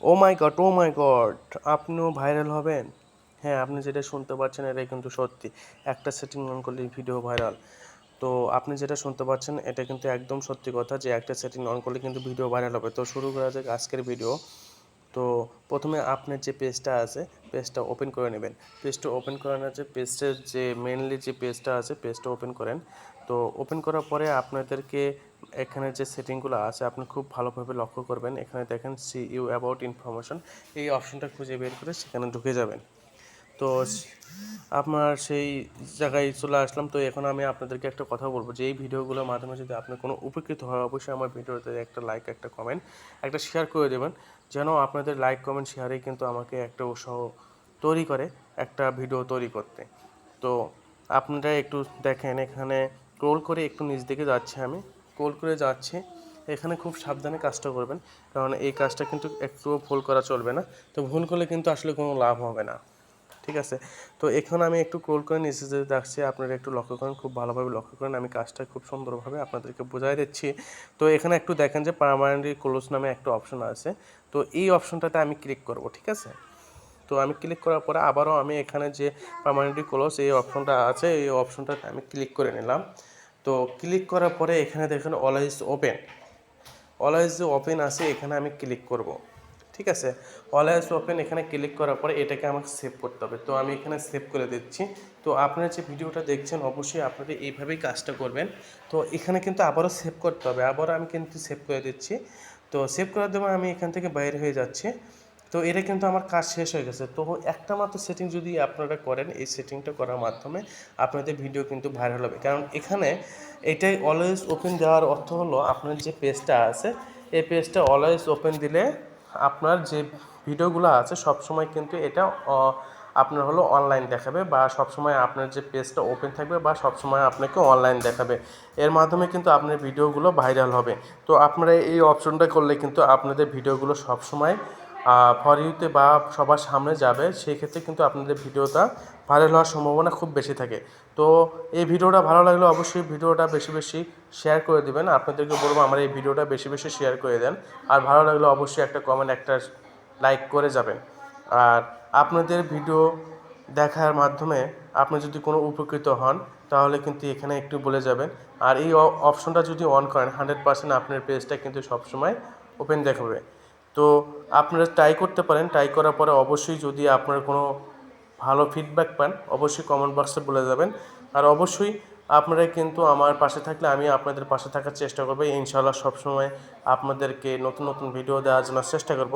O my god, oh my god, আপনিও viral হবেন? হ্যাঁ আপনি যেটা শুনতে পাচ্ছেন এটা কিন্তু সত্যি। একটা সেটিং অন করলেই ভিডিও ভাইরাল তো আপনি যেটা শুনতে পাচ্ছেন এটা কিন্তু একদম সত্যি কথা যে একটা সেটিং অন করলে কিন্তু ভিডিও ভাইরাল হবে। তো শুরু করা যাক আজকের ভিডিও তো প্রথমে আপনার যে পেজটা আছে পেজটা ওপেন করে নেবেন। পেজটা ওপেন করানোর যে পেজটার যে মেনলি যে পেজটা আছে পেজটা ওপেন করেন। তো ওপেন করার পরে আপনাদেরকে এখানে যে সেটিংগুলো আছে, আপনি খুব ভালোভাবে লক্ষ্য করবেন। এখানে দেখেন সি ইউ অ্যাবাউট ইনফরমেশন এই অপশনটা খুঁজে বের করে সেখানে ঢুকে যাবেন। তো আপনার সেই জায়গায় চলে আসলাম। তো এখন আমি আপনাদেরকে একটা কথা বলব যে, এই ভিডিওগুলোর মাধ্যমে যদি আপনি কোনো উপকৃত হয়, অবশ্যই আমার ভিডিওতে একটা লাইক একটা কমেন্ট একটা শেয়ার করে দেবেন। যেন আপনাদের লাইক কমেন্ট শেয়ারে কিন্তু আমাকে একটা উৎসাহ তৈরি করে, একটা ভিডিও তৈরি করতে। তো আপনারা একটু দেখেন, এখানে ক্রোল করে একটু নিচ দিকে যাচ্ছে আমি। ক্রোল করে যাচ্ছি, এখানে খুব সাবধানে কাজটা করবেন। কারণ এই কাজটা কিন্তু একটুও ভুল করা চলবে না। তো ভুল করলে কিন্তু আসলে কোনো লাভ হবে না। ঠিক আছে? তো এখন আমি একটু ক্রোল করে নিচে যেতে দেখছি আপনারা একটু লক্ষ্য করেন, খুব ভালোভাবে লক্ষ্য করেন, আমি কাজটা খুব সুন্দরভাবে আপনাদেরকে বোঝাই দিচ্ছি। তো এখানে একটু দেখেন যে পারমানেন্টলি ক্লোজ নামে একটা অপশন আছে, তো এই অপশনটাতে আমি ক্লিক করব, ঠিক আছে? তো আমি ক্লিক করার পরে আবারও আমি এখানে যে পার্মানেন্টলি ক্লোজ এই অপশনটা আছে, এই অপশনটাতে আমি ক্লিক করে নিলাম। তো ক্লিক করার পরে এখানে দেখেন অলওয়েজ ওপেন অলওয়েজ যে ওপেন আছে, এখানে আমি ক্লিক করব। ঠিক আছে? অলওয়েজ ওপেন এখানে ক্লিক করার পরে এটাকে আমাকে সেভ করতে হবে। তো আমি এখানে সেভ করে দিচ্ছি। তো আপনারা যে ভিডিওটা দেখছেন, অবশ্যই আপনারা এইভাবেই কাজটা করবেন। তো এখানে কিন্তু আবারও সেভ করতে হবে। আবারও আমি কিন্তু সেভ করে দিচ্ছি। তো সেভ করার জন্য আমি এখান থেকে বাইরে হয়ে যাচ্ছি। তো এটা কিন্তু আমার কাজ শেষ হয়ে গেছে। তো একটা মাত্র সেটিং যদি আপনারা করেন, এই সেটিংটা করার মাধ্যমে আপনাদের ভিডিও কিন্তু ভাইরাল হবে। কারণ এখানে এটাই অলওয়েজ ওপেন দেওয়ার অর্থ হলো, আপনার যে পেজটা আছে, এই পেজটা অলওয়েজ ওপেন দিলে আপনার যে ভিডিওগুলো আছে, সবসময় কিন্তু এটা আপনার হলো অনলাইন দেখাবে বা সবসময় আপনার যে পেজটা ওপেন থাকবে বা সবসময় আপনাকে অনলাইন দেখাবে। এর মাধ্যমে কিন্তু আপনার ভিডিওগুলো ভাইরাল হবে। তো আপনারা এই অপশনটা করলে কিন্তু আপনাদের ভিডিওগুলো সবসময় ফর ইউতে বা সবার সামনে যাবে সেই ক্ষেত্রে কিন্তু আপনাদের ভিডিওটা ভাইরাল হওয়ার সম্ভাবনা খুব বেশি থাকে। তো এই ভিডিওটা ভালো লাগলে অবশ্যই ভিডিওটা বেশি বেশি শেয়ার করে দিবেন। আপনাদেরকে বলব আমার এই ভিডিওটা বেশি বেশি শেয়ার করে দেন। আর ভালো লাগলে অবশ্যই একটা কমেন্ট একটা লাইক করে যাবেন। আর আপনাদের ভিডিও দেখার মাধ্যমে আপনি যদি কোনো উপকৃত হন, তাহলে কিন্তু এখানে একটু বলে যাবেন। আর এই অপশনটা যদি অন করেন হান্ড্রেড পার্সেন্ট আপনার পেজটা কিন্তু সবসময় ওপেন দেখাবে। তো আপনারা ট্রাই করতে পারেন। ট্রাই করার পরে অবশ্যই যদি আপনার কোনো ভালো ফিডব্যাক পান, অবশ্যই কমেন্ট বক্সে বলে যাবেন। আর অবশ্যই আপনারা কিন্তু আমার পাশে থাকলে আমি আপনাদের পাশে থাকার চেষ্টা করব। ইনশাল্লাহ সবসময় আপনাদেরকে নতুন নতুন ভিডিও দেওয়ার জন্য চেষ্টা করব।